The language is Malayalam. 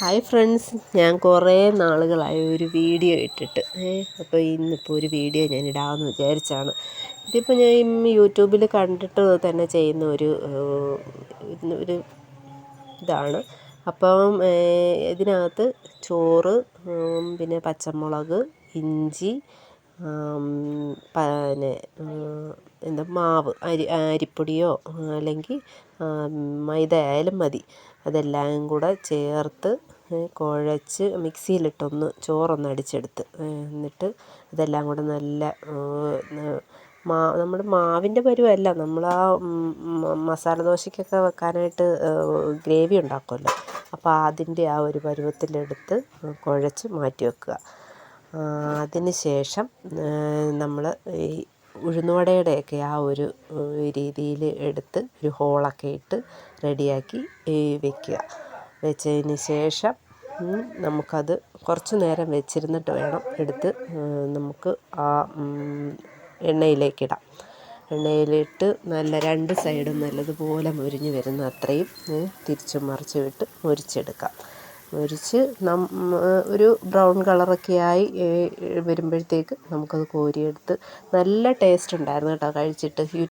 ഹായ് ഫ്രണ്ട്സ് ഞാൻ കുറേ നാളുകളായി ഒരു വീഡിയോ ഇട്ടിട്ട്. അപ്പോൾ ഇന്നിപ്പോൾ ഒരു വീഡിയോ ഞാൻ ഇടാമെന്ന് വിചാരിച്ചാണ്. ഇതിപ്പോൾ ഞാൻ യൂട്യൂബിൽ കണ്ടിട്ട് തന്നെ ചെയ്യുന്ന ഒരു ഒരു ഇതാണ്. അപ്പം ഇതിനകത്ത് ചോറ് പിന്നെ പച്ചമുളക് ഇഞ്ചി പിന്നെ എന്താ മാവ് അരി അരിപ്പൊടിയോ അല്ലെങ്കിൽ മൈദ ആയാലും മതി. അതെല്ലാം കൂടെ ചേർത്ത് കുഴച്ച് മിക്സിയിലിട്ടൊന്ന് ചോറൊന്ന് അടിച്ചെടുത്ത് എന്നിട്ട് ഇതെല്ലാം കൂടെ നല്ല മാ നമ്മുടെ മാവിന്റെ പരുവമല്ല നമ്മൾ ആ മസാല ദോശയ്ക്കൊക്കെ വെക്കാനായിട്ട് ഗ്രേവി ഉണ്ടാക്കുമല്ലോ. അപ്പോൾ അതിന്റെ ആ ഒരു പരുവത്തിലെടുത്ത് കുഴച്ച് മാറ്റി വെക്കുക. അതിന് ശേഷം നമ്മൾ ഈ ഉഴുന്നുവടയുടെയൊക്കെ ആ ഒരു രീതിയിൽ എടുത്ത് ഒരു ഹോളൊക്കെ ഇട്ട് റെഡിയാക്കി വെക്കുക. വെച്ചതിന് ശേഷം നമുക്കത് കുറച്ച് നേരം വെച്ചിരുന്നിട്ട് വേണം എടുത്ത് നമുക്ക് ആ എണ്ണയിലേക്കിടാം. എണ്ണയിലിട്ട് നല്ല രണ്ട് സൈഡും നല്ലതുപോലെ മൊരിഞ്ഞ് വരുന്ന അത്രയും തിരിച്ചും മറിച്ചും ഇട്ട് മൊരിച്ചെടുക്കാം. മൊരിച്ച് ഒരു ബ്രൗൺ കളറൊക്കെ ആയി വരുമ്പോഴത്തേക്ക് നമുക്കത് കോരിയെടുത്ത് നല്ല ടേസ്റ്റ് ഉണ്ടായിരുന്നു കേട്ടോ കഴിച്ചിട്ട്.